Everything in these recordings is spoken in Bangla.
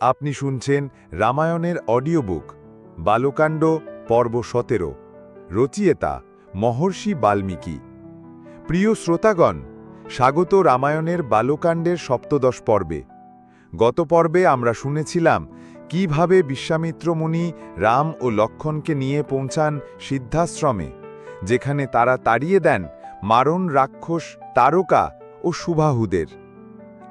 আপনি শুনছেন রামায়ণের অডিও বুক বালকাণ্ড, পর্ব সতেরো, রচিয়েতা মহর্ষি বাল্মীকি। প্রিয় শ্রোতাগণ, স্বাগত রামায়ণের বালকাণ্ডের সপ্তদশ পর্বে। গত পর্বে আমরা শুনেছিলাম কীভাবে বিশ্বামিত্র মুনি রাম ও লক্ষণকে নিয়ে পৌঁছান সিদ্ধাশ্রমে, যেখানে তারা তাড়িয়ে দেন মারণ রাক্ষস, তারকা ও সুবাহুদের।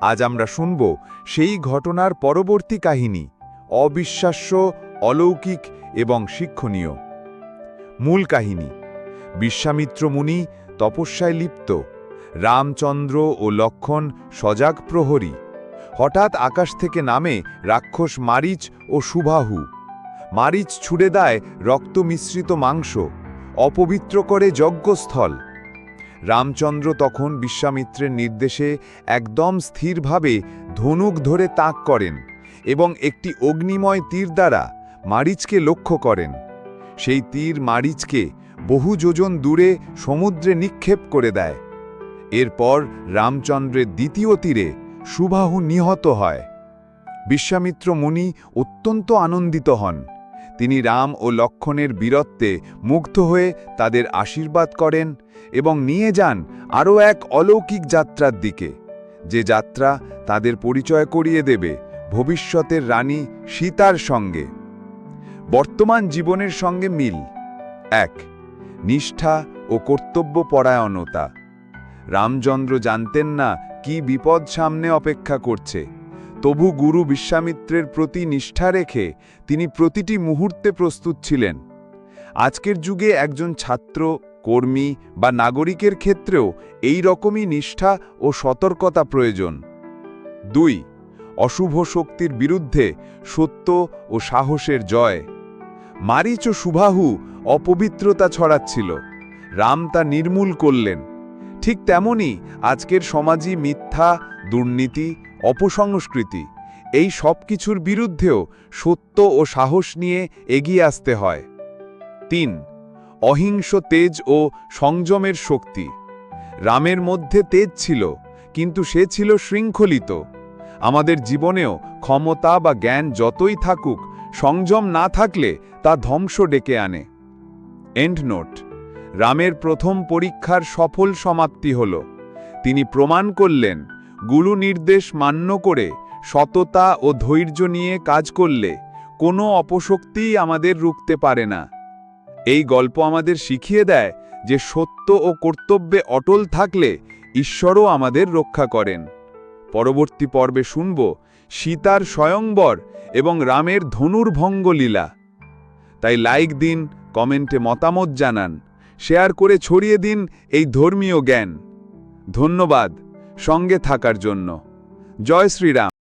আজ আমরা শুনব সেই ঘটনার পরবর্তী কাহিনী, অবিশ্বাস্য, অলৌকিক এবং শিক্ষণীয়। মূল কাহিনী, বিশ্বামিত্র মুনি তপস্যায় লিপ্ত, রামচন্দ্র ও লক্ষণ সজাগ প্রহরী, হঠাৎ আকাশ থেকে নামে রাক্ষস মারিচ ও সুবাহু। মারিচ ছুড়ে দেয় রক্ত মিশ্রিত মাংস, অপবিত্র করে যজ্ঞস্থল। রামচন্দ্র তখন বিশ্বামিত্রের নির্দেশে একদম স্থিরভাবে ধনুক ধরে তাক করেন এবং একটি অগ্নিময় তীর দ্বারা মারিচকে লক্ষ্য করেন। সেই তীর মারিচকে বহু যোজন দূরে সমুদ্রে নিক্ষেপ করে দেয়। এরপর রামচন্দ্রের দ্বিতীয় তীরে সুবাহু নিহত হয়। বিশ্বামিত্র মুনি অত্যন্ত আনন্দিত হন। তিনি রাম ও লক্ষণের বীরত্বে মুগ্ধ হয়ে তাদের আশীর্বাদ করেন এবং নিয়ে যান আরও এক অলৌকিক যাত্রার দিকে। যে যাত্রা তাদের পরিচয় করিয়ে দেবে ভবিষ্যতের রানী সীতার সঙ্গে। বর্তমান জীবনের সঙ্গে মিল। এক, নিষ্ঠা ও কর্তব্যপরায়ণতা। রামচন্দ্র জানতেন না কি বিপদ সামনে অপেক্ষা করছে। তবু গুরু বিশ্বামিত্রের প্রতি নিষ্ঠা রেখে তিনি প্রতিটি মুহূর্তে প্রস্তুত ছিলেন। আজকের যুগে একজন ছাত্র, কর্মী বা নাগরিকের ক্ষেত্রেও এই রকমই নিষ্ঠা ও সতর্কতা প্রয়োজন। দুই, অশুভ শক্তির বিরুদ্ধে সত্য ও সাহসের জয়। মারিচ ও সুবাহু অপবিত্রতা ছড়াচ্ছিল। রাম তা নির্মূল করলেন। ঠিক তেমনি আজকের সমাজই মিথ্যা, দুর্নীতি অপসংস্কৃতি। এই সব কিছুর বিরুদ্ধেও সত্য ও সাহস নিয়ে এগিয়ে আসতে হয়। তিন, অহিংস তেজ ও সংযমের শক্তি। রামের মধ্যে তেজ ছিল, কিন্তু সে ছিল শৃঙ্খলিত। আমাদের জীবনেও ক্ষমতা বা জ্ঞান যতই থাকুক, সংযম না থাকলে তা ধ্বংস ডেকে আনে। এন্ড নোট, রামের প্রথম পরীক্ষার সফল সমাপ্তি হল। তিনি প্রমাণ করলেন গুরু নির্দেশ মান্য করে সততা ও ধৈর্য নিয়ে কাজ করলে কোনো অপশক্তিই আমাদের রুখতে পারে না। এই গল্প আমাদের শিখিয়ে দেয় যে সত্য ও কর্তব্যে অটল থাকলে ঈশ্বরও আমাদের রক্ষা করেন। পরবর্তী পর্বে শুনব সীতার স্বয়ংবর এবং রামের ধনুর্ভঙ্গ লীলা। তাই লাইক দিন, কমেন্টে মতামত জানান, শেয়ার করে ছড়িয়ে দিন এই ধর্মীয় জ্ঞান। ধন্যবাদ। সঙ্গে থাকার জন্য। জয় শ্রীরাম।